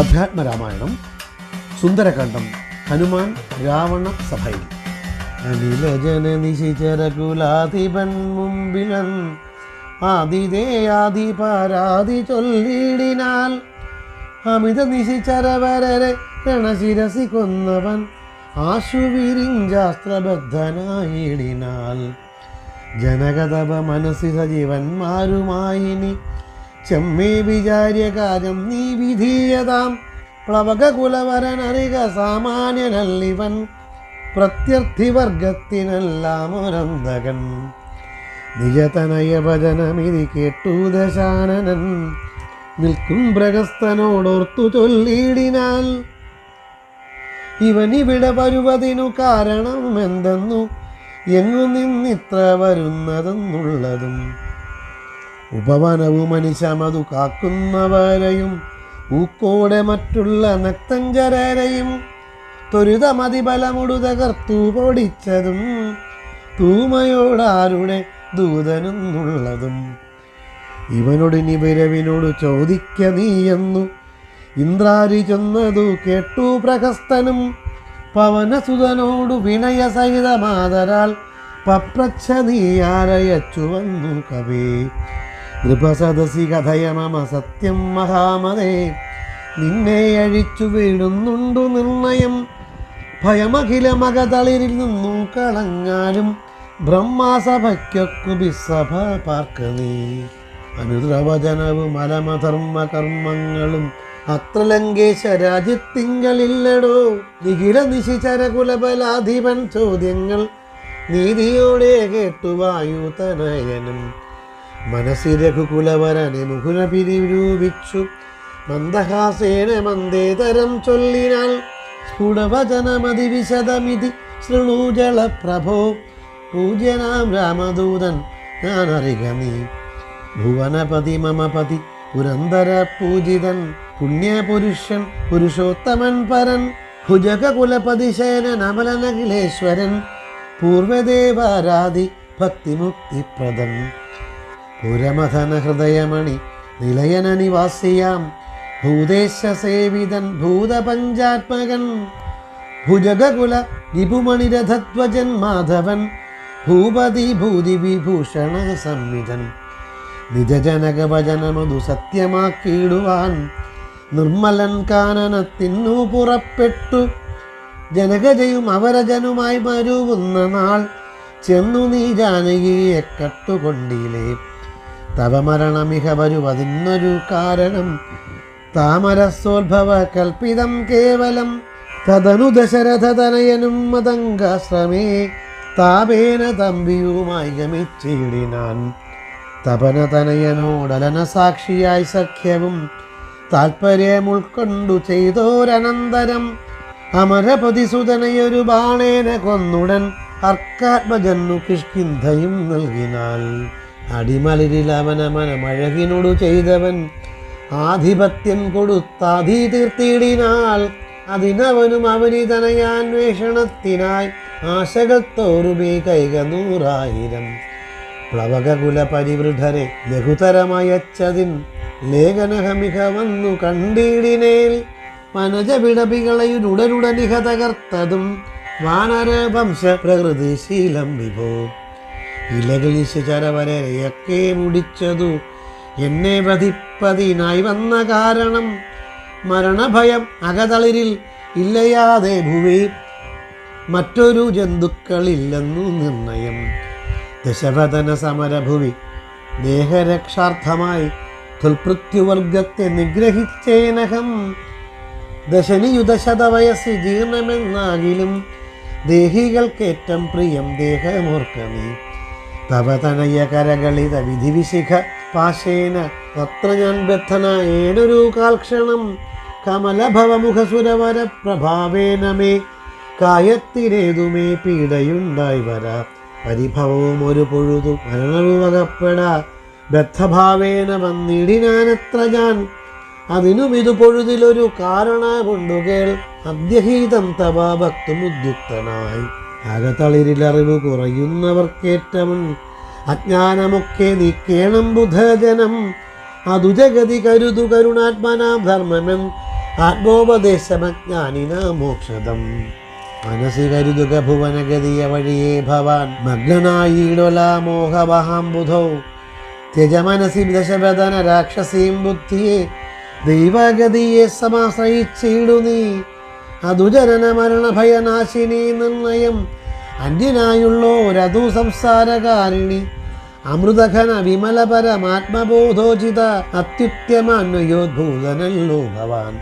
അധ്യാത്മരാമായണം സുന്ദരകാന്ഡം ഹനുമാൻ രാവണ സഭയിൽ. അനിലജന നിശിചരകുലാധിപൻ മുമ്പിലൻ ആദിതേയാദി പാരാതി ചൊല്ലിടിനാൽ അമിത നിശിചരവരരെ രണശിരസി കൊന്നവൻ ആശുവിരിഞ്ചാസ്ത്രബദ്ധനായിടിനാൽ. ജനകതപ മനസ്സി സജീവന്മാരുമായിനി ചെമ്മേ വിചാര്യകാര്യം നീ വിധീയതാം. പ്ലവകകുലവരനറിക സാമാന്യനല്ലിവൻ പ്രത്യർത്ഥിവർഗത്തിനെല്ലാം ഒരന്തകൻ. നിജതനയ ഭജനമിതി കേട്ടു ദശാനനൻ. നിൽക്കും പ്രഗസ്തനോടോർത്തു ചൊല്ലിയിടിനാൽ. ഇവനിവിടെ വരുവതിനു കാരണം എന്തെന്നു എങ്ങു നിന്നിത്ര വരുന്നതെന്നുള്ളതും ഉപവനവും മനുഷ്യമതു കാക്കുന്നവരെയും ഊക്കോടെ മറ്റുള്ള നക്തഞ്ചരരെയും ത്വരിതമതിബലമുടു പൊടിച്ചതും തൂമയോടാരുടെ ദൂതനെന്നുള്ളതും. ഇവനോട് നിബിരവിനോട് ചോദിക്ക നീയെന്നു ഇന്ദ്രാരി ചെന്നതു കേട്ടു പ്രഹസ്തനും പവനസുതനോടു വിനയസഹിതമാതരാൽ പപ്രച്ഛ നീയാരയച്ചു വന്നു കവി. നൃപസദസി കഥയ മമ സത്യം മഹാമതേ നിന്നെ അഴിച്ചു വീഴുന്നുണ്ടു നിർണയം. ഭയമഖില മകതളിരിൽ നിന്നും കളഞ്ഞാലും ബ്രഹ്മാസഭയ്ക്കൊക്കു ബിസഭ പാർക്ക നീ. അനുദ്രവചനവും അലമധർമ്മ കർമ്മങ്ങളും അത്ര ലങ്കേശ രാജ്യത്തിങ്കലില്ലടോ നിഖില നിശിചരകുലബലാധിപൻ ചോദ്യങ്ങൾ നീതിയോടെ കേട്ടു വായുതനയനും മനസ്സി രഘുകുലവരനെ മുകുല പിരിരൂപിച്ചു. മന്ദഹാസേന മന്ദേതരം ചൊല്ലിനാൽ സ്ഫുടവചനമതി വിശദമിതി ശൃണൂജള പ്രഭോ പൂജ്യനാം രാമദൂതൻ ഞാനറിക നീ. ഭുവനപതി മമപതി പുരന്തര പൂജിതൻ പുണ്യപുരുഷൻ പുരുഷോത്തമൻ പരൻ ഭുജകുലപതിശേന നമലനഖിലേശ്വരൻ പൂർവദേവാരാധി ഭക്തിമുക്തിപ്രദൻ. പുരമഥന ഹൃദയമണി നിലയന നിവാസിയാം ഭൂദേശ സേവിതൻ ഭൂതപഞ്ചാത്മകൻ ഭുജകുല രിപുമണിരഥധ്വജൻ മാധവൻ ഭൂപതി ഭൂതി വിഭൂഷണ സംവിധൻ നിജജനകവചനമതു സത്യമാക്കിയിടുവാൻ നിർമ്മലൻ കാനനത്തിന്നു പുറപ്പെട്ടു ജനകജയും അവരജനുമായി മരുവുന്ന നാൾ ചെന്നു നീ ജാനകിയെ കട്ടുകൊണ്ടിലേ തവ മരണമിഹ വരുവതിന്നൊരു കാരണം. താമരസോത്ഭവ കൽപ്പിതം കേവലം തദനു ദശരഥതനയനും മതങ്കാശ്രമേ താപേന തമ്പിയുമായി ഗമിച്ചിടിനാൻ. തപനതനയനോടലന സാക്ഷിയായി സഖ്യവും താൽപ്പര്യം ഉൾക്കൊണ്ടു ചെയ്തോരനന്തരം അമരപതിസുതനയൊരു ബാണേന കൊന്നുടൻ അർക്കാത്മജന്നു കിഷ്കിന്ധയും നൽകിനാൽ. അടിമലിരിൽ അവനമനമഴകിനോടു ചെയ്തവൻ ആധിപത്യം കൊടുത്താധി തീർത്തിയിടിനാൽ അതിനവനും അവനിതനയാന്വേഷണത്തിനായി ആശകൾ തോറുമേ കൈക നൂറായിരം പ്ലവകകുല പരിവൃഢരെ ലഘുതരമയച്ചതിൻ ലേഖനഹമിക വന്നു കണ്ടിടിനേൽ. മനജ വിടപികളയുടനുടനിഹ തകർത്തതും വാനരവംശ പ്രകൃതിശീലം വിഭോ. ഇലകളിശ ചരവരയൊക്കെ മുടിച്ചതു. എന്നെ വധിപ്പതിനായി വന്ന കാരണം മരണഭയം അകതളിരിൽ ഇല്ലയാതെ ഭൂമി. മറ്റൊരു ജന്തുക്കളില്ലെന്നു നിർണയം. ദശവദന സമരഭൂമി ദേഹരക്ഷാർത്ഥമായി തുൽപൃത്യുവർഗത്തെ നിഗ്രഹിച്ചേനഹം. ദശനിയുദശതവയസ്സി ജീർണമെന്നാകിലും ദേഹികൾക്കേറ്റം പ്രിയം ദേഹമോർക്കമേ തവ തനയ കരകളിത വിധിവിശിഖ പാശേന തത്ര ഞാൻ ബദ്ധനായേനൊരു കാൽക്ഷണം കമലഭവമുഖസുരവര പ്രഭാവേന മേ കായത്തിനേതുമേ പീഡയുണ്ടായി വരാ. പരിഭവവും ഒരു പൊഴുതു മരണരൂപകപ്പെട ബദ്ധഭാവേന വന്നിടിനാനത്ര ഞാൻ അതിനും ഇതു പൊഴുതിലൊരു കാരണ കൊണ്ടുകേൾ അദ്യഹീതം തവ ഭക്തുമുദ്യുക്തനായി. അകതളിരിലറിവ് കുറയുന്നവർക്കേറ്റവും അജ്ഞാനമൊക്കെ നീക്കേണം ബുധജനം. അതു ജഗതി കരുതു കരുണാത്മനാം ധർമ്മമൻ ആത്മോപദേശമജ്ഞാനിന മോക്ഷതം മനസ്സി കരുതുക ഭുവനഗതിയ വഴിയേ ഭവാൻ മഗ്നനായിടൊലാമോഹവഹാംബുധൗ ത്യജ മനസ്സി ദശവദന രാക്ഷസീം ബുദ്ധിയെ ദൈവഗതിയെ സമാശ്രയിച്ചിടു നീ അതുജനന മരണ ഭയനാശിനി നിർണയം. അന്യനായുള്ളോരതു സംസാരകാരിണി. അമൃതഘന വിമല പരമാത്മബോധോചിത അത്യുത്തമാന്വയോദ്ഭൂതനല്ലോ ഭവാൻ.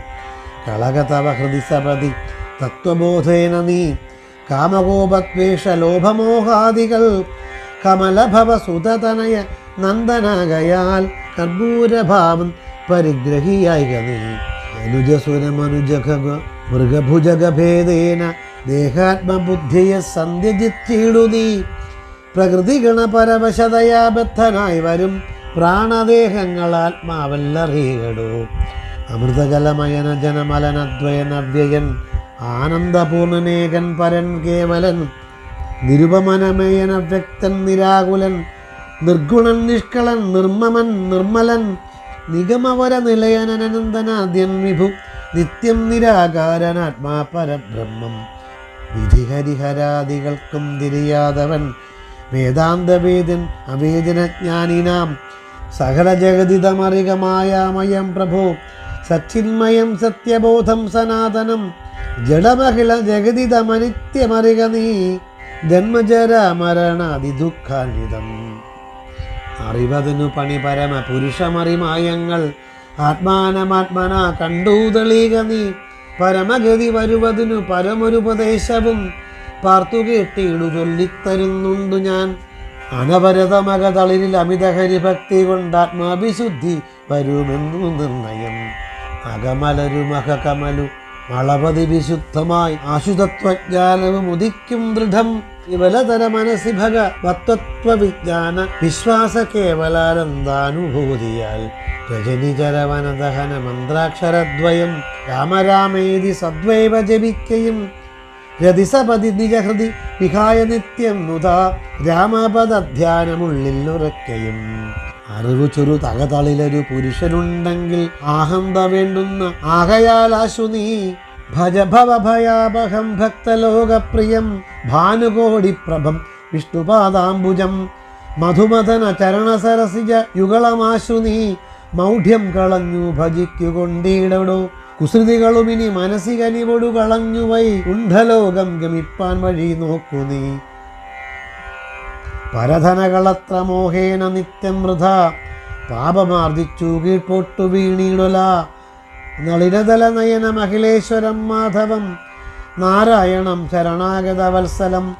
കളകതവ ഹൃദി സപതി തത്വബോധേന നീ. കാമകോപദ്വേഷ ലോഭമോഹാദികൾ കമലഭവ സുതതനയ നന്ദനാകയാൽ കർപ്പൂരഭാവം പരിഗ്രഹിയായി നീ. അനുജസുരമനുജഘ മൃഗഭുജഗഭേദേന ദേഹാത്മബുദ്ധിയെ സന്ധ്യജിത്തിയിടു നീ. പ്രകൃതി ഗണപരവശതയാ ബദ്ധനായി വരും പ്രാണദേഹങ്ങൾ ആത്മാവല്ലറിയടൂ അമൃതകലമയന ജനമലനദ്വയനവ്യയൻ ആനന്ദപൂർണനേകൻ പരൻ കേവലൻ നിരുപമനമയന വ്യക്തൻ നിരാകുലൻ നിർഗുണൻ നിഷ്കളൻ നിർമ്മമൻ നിർമ്മലൻ നിഗമവര നിലയനനന്ദനാദ്യൻ വിഭു. നിത്യം നിരാകാരനാത്മാ പരബ്രഹ്മം വിധിഹരിഹരാദികൾക്കും തിരിയാതവൻ വേദാന്തവേദൻ അവേദനജ്ഞാനിനാം. സകല ജഗതിതമറികമായാമയം പ്രഭോ സച്ചിന്മയം സത്യബോധം സനാതനം. ജഡമഹിള ജഗതിതമനിത്യമറിക നീ ജന്മജര മരണാദി ദുഃഖാന്വിതം അറിവതിനു പണി പരമ പുരുഷമറിമായങ്ങൾ ആത്മാനമാത്മന കണ്ടു തെളിയുക നീ. പരമഗതി വരുവതിനു പരമൊരുപദേശവും പാർത്തു കേട്ടിടു ചൊല്ലിത്തരുന്നുണ്ടു ഞാൻ. അനവരതമകതളിരിൽ അമിതഹരിഭക്തി കൊണ്ട് ആത്മാഭിശുദ്ധി വരുമെന്നു നിർണയം. അകമലരുമക കമലു വളപതി വിശുദ്ധമായി ആശുതത്വജ്ഞാനവും ഉദിക്കും ദൃഢം. വിവലതര മനസ്സി വത്വത്വ വിജ്ഞാന വിശ്വാസ കേവലാനന്ദാനുഭൂതിയാൽ. രജനിചരവനദഹന മന്ത്രാക്ഷരദ്വയം രാമരാമേതി സദ്വൈവ ജപിക്കയും. രതിസപതി നിജഹൃതി വിഹായ നിത്യം നുതാ രാമപദധ്യാനമുള്ളിൽ ഉറക്കയും അറിവു ചെറു തകതളിലൊരു പുരുഷനുണ്ടെങ്കിൽ ആഹന്ത വേണ്ടുന്ന ആകയാലാശു നീ ഭജഭവഭയാപഹം ഭവ ഭയാപഹം ഭക്തലോകപ്രിയം ഭാനുകോടിപ്രഭം വിഷ്ണുപാദാംബുജം മധുമദന ചരണസരസിജ യുഗളമാശു നീ മൗഢ്യം കളഞ്ഞു ഭജിക്കുകൊണ്ടിടടോ കുസൃതികളും ഇനി മനസ്സികനിവൊടു കളഞ്ഞുവൈ ഉണ്ഠലോകം ഗമിപ്പാൻ വഴി നോക്കു നീ. പരധനകളത്ര മോഹേന നിത്യം വൃഥ. പാപമാർജിച്ചു കീഴ്പോട്ടു വീണീടൊല. നളിനതല നയന മഹിളേശ്വരം മാധവം. നാരായണം ശരണാഗത വത്സലം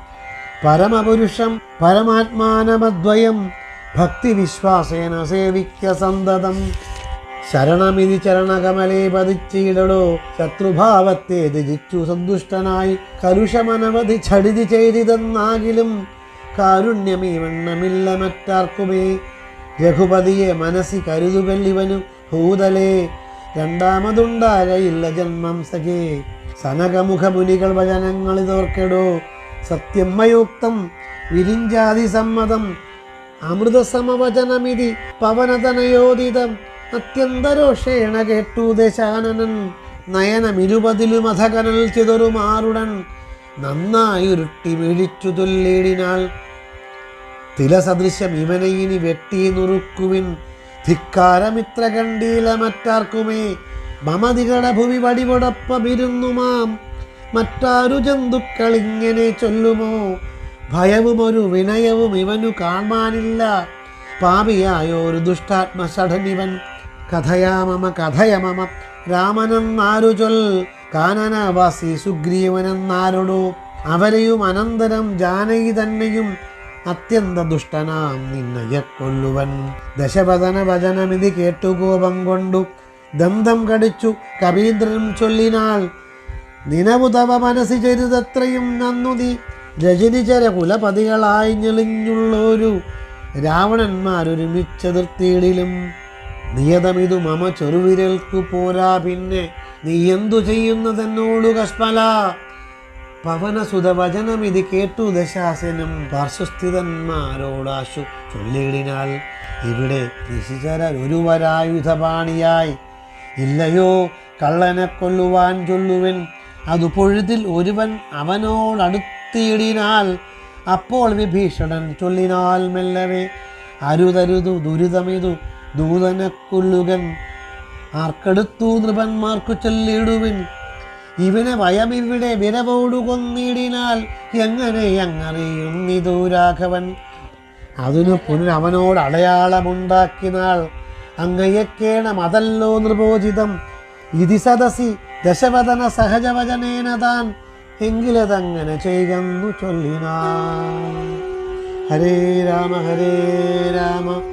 പരമപുരുഷം പരമാത്മാനമദ്വയം. ഭക്തിവിശ്വാസേന സേവിക്ക സന്തതം. ശരണമിതി ചരണകമലേ പതിച്ചിടടോ. ശത്രുഭാവത്തെ ത്യജിച്ചു സന്തുഷ്ടനായി. കലുഷമനവധി ഛടിതി ചെയ്തിതെന്നാകിലും കാരുണ്യമീ വണ്ണമില്ല മറ്റാർക്കുമേ. രഘുപതിയെ മനസ്സി കരുതുകല്ലിവനു ഭൂതലേ. രണ്ടാമതുണ്ടാകയില്ല ജന്മം സഖേ. സനകമുഖമുനികൾ വചനങ്ങളിതോർക്കെടോ സത്യം മയോക്തം വിരിഞ്ചാതി സമ്മതം അമൃതസമവചനമിതി പവനതനയോദിതം അത്യന്തരോഷേണ കേട്ടു ദശാനനൻ. നയനമിരുപതിലുമധകനൽ ചിതറുമാറുടൻ നന്നായുരുട്ടി വീഴിച്ചു തുല്ലേടിനാൾ തിലസദൃശം ഇവനെ ഇനി വെട്ടി നുറുക്കുവിൻ. ധിക്കാരമിത്ര കണ്ടീല മറ്റാർക്കുമേ? മമതികട ഭൂമി വടിവൊടപ്പമിരുന്നുമാം മറ്റാരു ജന്തുക്കൾ ഇങ്ങനെ ചൊല്ലുമോ? ഭയവും ഒരു വിനയവും ഇവനു കാണാനില്ല പാപിയായൊരു ദുഷ്ടാത്മഷഠനിവൻ കഥയാമമ കഥയമമ രാമനെന്നാരു ചൊൽ. കാനനവാസി സുഗ്രീവനെന്നാരോടോ അവരെയും അനന്തരം ജാനകി തന്നെയും അത്യന്ത ദുഷ്ടനാം നിന്നയെ കൊല്ലുവൻ ദശവദന വചനമിതി കേട്ടുകോപം കൊണ്ടു ദന്തം കടിച്ചു കവീന്ദ്രനും ചൊല്ലിനാൾ നിനവുതവ മനസ്സി ചെയ്തത്രയും നന്നു നീ രജനിചര കുലപതികളായി ഞെളിഞ്ഞുള്ളൊരു രാവണന്മാരൊരുമിച്ചെതിർത്തിയിടിലും നിയതമിതു മമ ചെറുവിരൽക്കു പോരാ പിന്നെ. നീ എന്തു ചെയ്യുന്നതെന്നോളു കഷ്മല പവനസുത വചനമിതി കേട്ടു ദശാസനം. പാർശ്വസ്ഥിതന്മാരോടാശു ചൊല്ലിയിടിനാൽ. ഇവിടെ ഋഷിചരൻ ഒരുവരായുധപാണിയായി ഇല്ലയോ കള്ളനെ കൊല്ലുവാൻ ചൊല്ലുവൻ. അതു പൊഴുതിൽ ഒരുവൻ അവനോടടുത്തിയിടിനാൽ അപ്പോൾ വിഭീഷണൻ ചൊല്ലിനാൽ മെല്ലവേ. അരുതരുതു ദുരിതമിതു ദൂതനെ കൊല്ലുകൻ ആർക്കെടുത്തു നൃപന്മാർക്കു ചൊല്ലിടുവിൻ. ഇവനെ വയമിവിടെ വിരവോടു കൊന്നിടിനാൽ എങ്ങനെ അങ്ങറിയുന്നിതു രാഘവൻ? അതിനു പുനരവനോട് അടയാളമുണ്ടാക്കിനാൾ അങ്ങയക്കേണം അതല്ലോ നൃപോചിതം. ഇതി സദസി ദശവദന സഹജവചനേന താൻ എങ്കിലതങ്ങനെ ചെയ്യുന്നു ചൊല്ലിനാ ഹരേ രാമ ഹരേ രാമ.